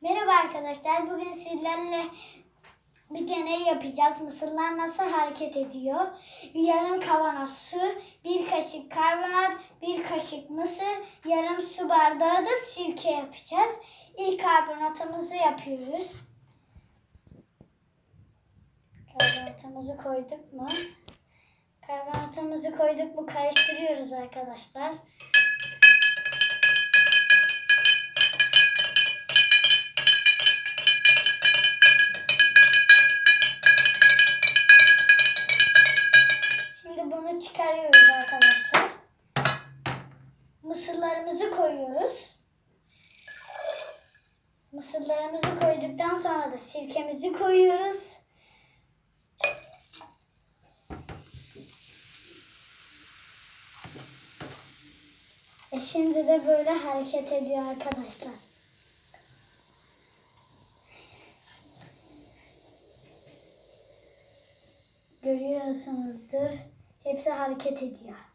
Merhaba arkadaşlar. Bugün sizlerle bir deney yapacağız. Mısırlar nasıl hareket ediyor? Yarım kavanoz su, bir kaşık karbonat, bir kaşık mısır, yarım su bardağı da sirke yapacağız. İlk karbonatımızı yapıyoruz. Karbonatımızı koyduk mu? Karbonatımızı koyduk mu karıştırıyoruz arkadaşlar. Bunu çıkarıyoruz arkadaşlar. Mısırlarımızı koyuyoruz. Mısırlarımızı koyduktan sonra da sirkemizi koyuyoruz. E şimdi de böyle hareket ediyor arkadaşlar. Görüyorsunuzdur. Hepsi hareket ediyor.